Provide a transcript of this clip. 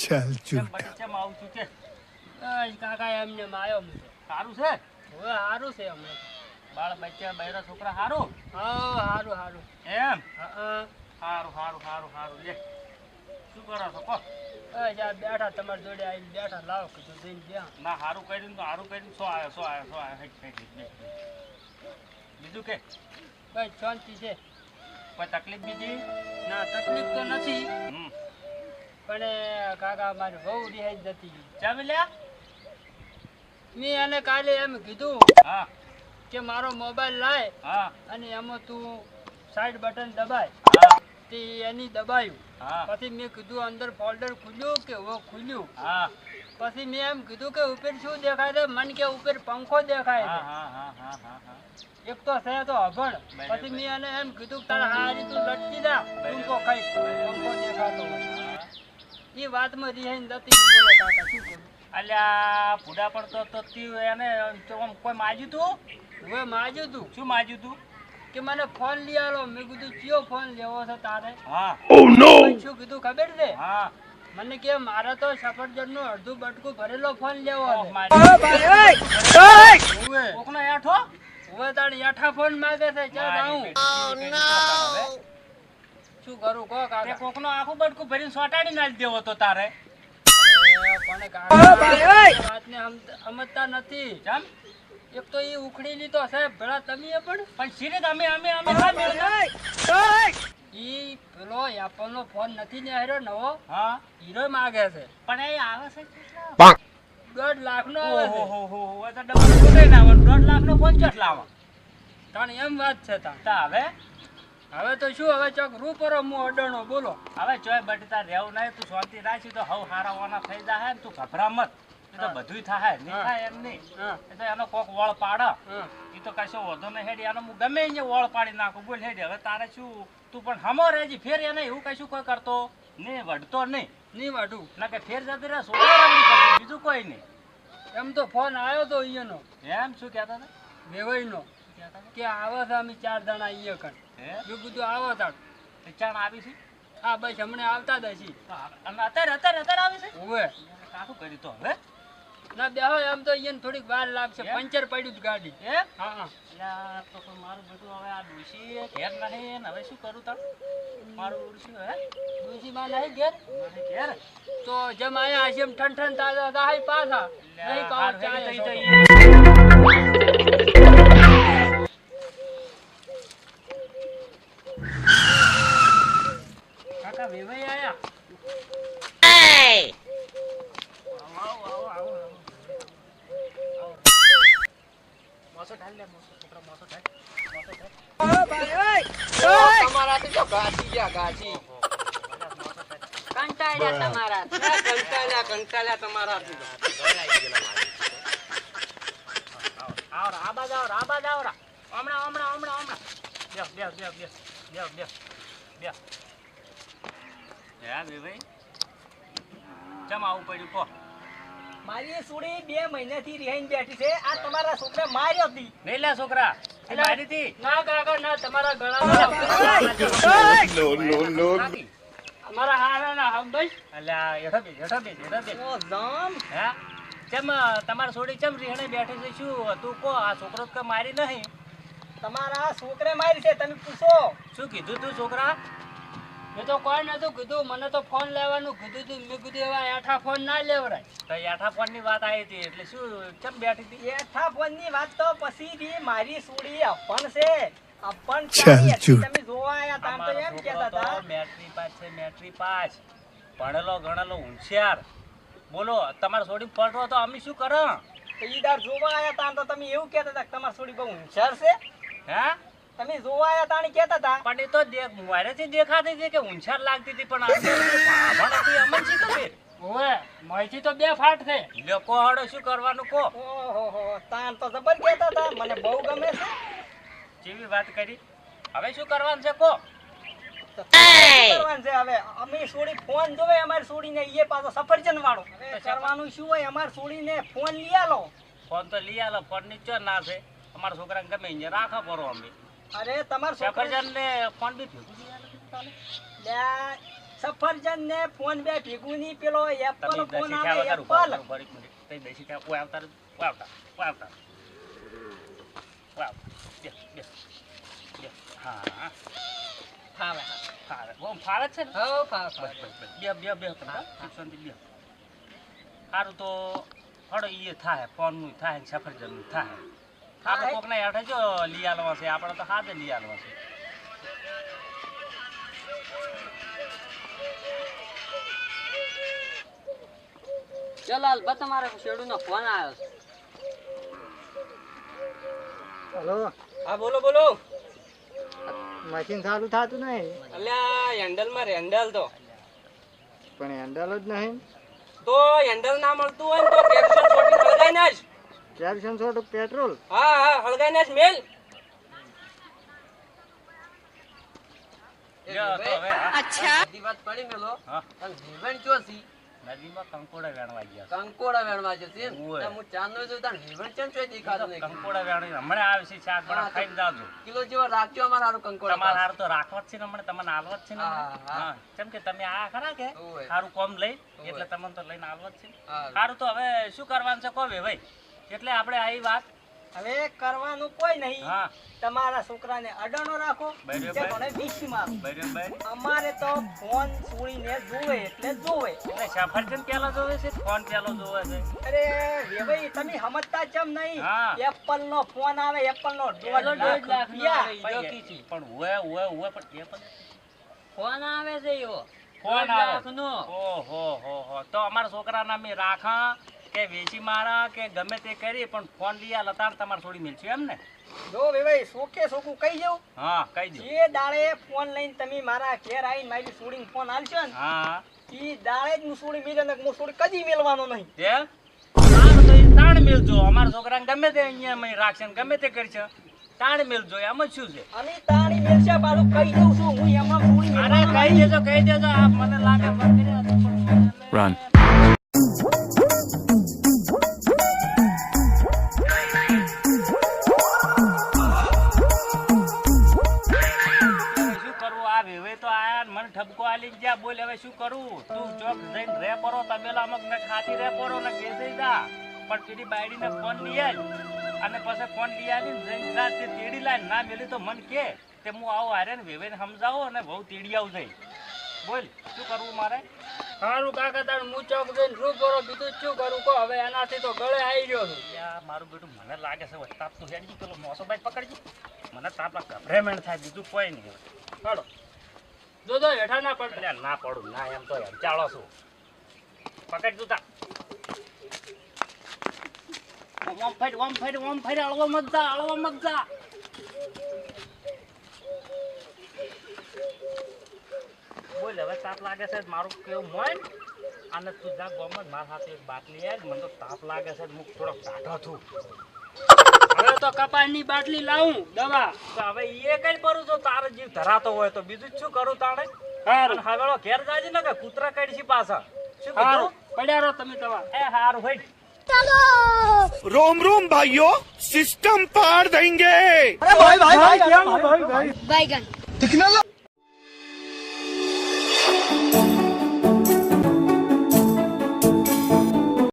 ચાલ કેમ આવું છું. કે કાકા એમને માયો. સારું છે? હવે સારું છે અમને. બાળ બચ્ચા બૈરા છોકરા સારું હા સારું સારું એમ? સારું સારું સારું સારું લે. શું કરો છો? કહો બેઠા તમારી જોડે આવીને બેઠા લાવો કીધું જઈને જ્યાં ના સારું કર્યું ને તો સારું કર્યું ને. શું આવ્યો શું આવ્યો શું આવ્યો હેઠ. બીજું કે? કઈ શાંતિ છે? કોઈ તકલીફ બીજી? ના તકલીફ તો નથી. હમ. પણ કાકા મારી બહુ રિહાઈ જતી લ્યા મેં એને કાલે એમ કીધું હા. કે મારો મોબાઈલ લાય હા. અને એમાં તું સાઈડ બટન દબાય. હા. તે એની દબાયું. હા. પછી મેં કીધું અંદર ફોલ્ડર ખુલ્યું કે વો ખુલ્યું? હા. પછી મેં એમ કીધું કે ઉપર શું દેખાય છે? મન કે ઉપર પંખો દેખાય છે. હા હા હા હા હા એક તો છે તો અભણ. પછી મેં એને એમ કીધું કે તારે હારી તું લટકી જા. પંખો ખાઈ. પંખો દેખાતો એ વાતમાં રિહાઈને દતી. બોલો કાકા શું કરું અલ્યા ભૂડા પડતો તો તી એને કોઈ માજ્યું તું? હવે માજ્યું તું? શું માજ્યું તું? કે મને ફોન લઈ આલો. મેં કીધું કયો ફોન લેવો છે તારે? હા. પછી શું કીધું ખબર છે? હા. મને કે મારે તો સફરજનનું અડધું બટકું ભરેલો ફોન લેવો હવે કોકનો એઠો હવે તારે એઠા ફોન માંગે છે. ચાલ આવું. શું કરું તે કાકા? કોકનો આખું બટકું ભરીને સોટાડી નાખી દેવો તો તારે. અરે પણ કાકા વાતને સમ- સમજતા નથી. ચમ? એક તો એ ઉખડીની તો સાહેબ ભલા તમે પણ? પણ સિરીજ અમે અમે અમે ઈ પેલો એપલનો ફોન નથી ને નવો? હા. હીરો માગે છે. પણ એ આવે છે કેટલા? દોઢ લાખ નો આવે છે. હો હો હો, તો ડબલ ના આવે. દોઢ લાખનો ફોન ચટ લાવો. તાણ એમ વાત છે તાણ. તા હવે હવે તો શું હવે ચોક રૂ પરો મુ અડણો બોલો. હવે ચોય બટતા તાર રહેવું નહીં તું શાંતિ રાખી તો હવ હારાવાના થઈ જાય ને તું ગભરા મત. એ તો બધું બધુંય થાય નહીં થાય એમ નહીં. એ તો એનો કોક વળ પાડ. એ તો કશો વધો નહીં હેડી એનો હું ગમે એને વળ પાડી નાખું. બોલ હેડી હવે તારે શું તું પણ હમો રહેજી ફેર એને એવું કશું કોઈ કરતો? નહીં વઢતો નહીં. નહીં વઢું. ના કે ફેર જતી રહે છોકરા બીજું કોઈ નહીં. એમ તો ફોન આવ્યો તો અહીંયાનો એમ શું કહેતા હતા? વેવાઈનો? કે આવે છે અમે ચાર જણા અહીંયા કણ. મેં કીધું આવો તાણ ચાણ આવી છે? હા બસ હમણાં આવતા જ હશી. અને અત્યારે અત્યારે અત્યારે આવી છે? હોવે કાઠું કર્યું તો હવે? ના બેહો એમ તો અહીંયા થોડીક વાર લાગશે? પંચર પડ્યું જ ગાડી. હા હા. તો મારું બધું હવે આ ડોશી ઘેર નહીં ને હવે શું કરું તાર? મારું ડોશી હે નહીં ઘેર? ઘેર? તો જેમ અહીંયા હશે એમ ઠન ઠન તાજા થાય પાછા. નહીં પાવો હારું, ચાલે હેડી તો તમારાથી. હે, બેભાઈ? ચમ આવું પડ્યું કહો મારી સોડી બે મહિનાથી રિહાઈને બેઠી છે આ તમારા છોકરા માર્યો હતી નહીં છોકરા હતી તમારા છોડી ચમ રીહણે બેઠી છે? શું તું કહો આ છોકરો તો મારી નહીં. તમારા છોકરે મારી છે તમે પૂછો. શું કીધું તું છોકરા? મેં તો કોઈ નતું કીધું. મને તો ફોન લેવાનું કીધું તું. મેં કીધું એવા આઠા ફોન ના લેવરાય. તો યાઠા ફોનની વાત આવી હતી. એટલે શું કેમ બેઠી હતી? એઠા ફોનની વાત તો પછી બી મારી સુડી અપન છે. અપન તમે જોવા આયા તા તો એમ કહેતા હતા મેટ્રી પાસ છે મેટ્રી પાસ ભણેલો ગણેલો હોશિયાર. બોલો તમારે છોડી પડવો તો અમે શું કરો? તો ઈ જોવા આયા તા તો તમે એવું કહેતા હતા કે તમારી સોડી બહુ હોશિયાર છે. હે? તમે જોવા આયા તાણી કહેતા હતા પણ એ તો દેખ મોરેથી દેખાતી હતી કે હોશિયાર લાગતી હતી પણ આ તો ભણ હતી અમને શી ખબર ઓવે માહિતી તો બે ફાટ છે. લોકો હડો શું કરવાનું કો ઓહો તાન તો જબર કહેતા હતા મને બહુ ગમે છે. જેવી વાત કરી. હવે શું કરવાનું છે કો તો કરવાનું છે હવે? અમે સોડી ફોન જોવે અમારી સોડીને ઈએ પાછો સફરજન વાળો. કરવાનું શું હોય? અમારી સોડીને ફોન લઈ આલો. ફોન તો લઈ આલો ફર્નિચર ના છે. અમારા છોકરાને ગમે અહીંયા રાખો કરો અમે. અરે તમાર સફરજન ને ફોન બી ભેગું સફરજન ને ફોન બે ભેગું ની પેલો એપલ ફોન આવે એપલ તઈ બેસી થયા, ઓય આવતા કોઈ આવતા, કોઈ આવતા. ઓય આવતા. બે, બે, બે. હા, હા, ફાવે ફાવે. બહુ ફાવે છે ને? હો ફાવે. બે, બે, બે તમે, હા? સુખ શાંતિ બે. સારું તો હડો ઈ થાય ફોનનું થાય ને સફરજનનું થાય આપણે. કોકને હેઠે જો લઈ આલવા છે આપણે તો હાથે લઈ આલવા છે. ચાલ હાલ તમારે શેડુ નો ફોન આવ્યો છે. હલો. હા બોલો બોલો. મશીન ચાલુ થતું નહીં. અલ્યા હેન્ડલમાં હેન્ડલ તો. પણ હેન્ડલ જ નહીં. તો હેન્ડલ ના મળતું હોય ને તો કેપ્સન છોટી હળગાઈ કેલ્શિયમ સોટ પેટ્રોલ. હા હા હળગાઈ નાખ મેલ. બધી વાત પડી મેલો. હા. પણ વિવણ ચો સી? નદીમાં કંકોડા વેણવા ગયા કંકોડા વેણવા જશે એમ? હું ચાંદનો જોઉં તાણ વિવણ ચમ ચોય દેખાતો નહીં. કંકોડા વેણી હમણે આવે છે શાક બના ખાઈ જાજો. કિલો જેવો રાખજો અમાર હારું કંકોડા તમાર હાર તો રાખવા જ છે ને હમણે તમને આલવા જ છે ને હા, કેમ કે તમે આ ખરા કે? હારું સારું કોમ લઈ એટલે તમને તો લઈને આલવા જ છે હારું. સારું તો હવે શું કરવાનું છે કહો ભાઈ? એટલે આપણે આવી વાત. હવે કરવાનું કોઈ નહીં. તમારા છોકરાને અડાણો રાખો. મને મારો. અમારે તો ફોન સુણીને જોવે એટલે જોવે એટલે સફરજન પેલા જોવે છે ફોન પેલો જોવે છે? અરે વેવાઈ તમે સમજતા જેમ નહીં. એપલ નો ફોન આવે એપલ નો દોઢ દોઢ લાખ રૂપિયા. પણ હોય હોય હુએ પણ એ પણ ફોન આવે છે એવો ફોન આવે. ઓહો હો હો. તો અમારા છોકરાના અમે રાખા. કે વેચી મારા કે ગમે તે કરી પણ ફોન લઈ આ લતાણ તમારે થોડી મિલશે એમ ને? જો ભાઈ સોકે સોકું કહી જવું હા કહી દઉં. જે દાડે ફોન લઈને તમે મારા ઘેર આવીને મારી છોડીને ફોન આલશો ને હા. ઈ દાડે જ હું છોડી મિલે ને હું છોડી કદી મેળવાનો નહીં. તે? તાણ તો ઈ તાણ મિલજો. અમારા છોકરાને ગમે તે અહીંયા રાખશે ને ગમે તે કરશે. તાણ મેલજો. એમ જ શું છે? અને તાણી મેલશે પાછું કહી દઉં છું હું એમાં છોડી અરે કહી દેજો કહી દેજો. આપ મને લાગે વગેરે ને ઠપકો આલી ગયા બોલ હવે શું કરું? તું ચોક જઈને રે પરો તબેલા અમુક ને ખાતી રે પરો ને બેસી જા. પણ પેલી બાયડીને ફોન લઈ અને પછી ફોન લઈ આલી જઈને જા તે તેડી લાય. ના મેલી તો મન કે તે હું આવું હારે ને વેવેને સમજાવો અને બહુ તેડી આવું જઈ. બોલ શું કરવું મારે? સારું કાકા તાર હું ચોક જઈને શું કરો બીજું શું કરું? કો હવે એનાથી તો ગળે આવી ગયો છું. મારું બેટું મને લાગે છે તાપ તું હેડી પેલો મોસો ભાઈ પકડજી. મને તાપ ગભરેમેન્ટ થાય બીજું કોઈ નહીં હવે. જો જો હેઠા ના પડે. અલ્યા ના પડું ના એમ તો એમ ચાલો છું પકડ તું. તા ઓમ ફેર ઓમ ફેર ઓમ ફેર અળવા મત જા અળવો મત જા. બોલ હવે તાપ લાગે છે મારું કેવું મન અને તું જા ગોમત મારા હાથે એક બાટલી આય મને તો તાપ લાગે છે હું થોડો કાઢો છું. હવે તો કપાળની બાટલી લાવું દવા. હવે એ કઈ કરું જો તારો જીવ ધરાતો હોય તો બીજું શું કરું તારે હારું. હવે ઘેર જાજે ને કે કૂતરા કાઢી છે પાછા શું કરું રહો તમે દવા. એ હારું હોય રોમ રોમ ભાઈઓ સિસ્ટમ પાર દેંગે અરે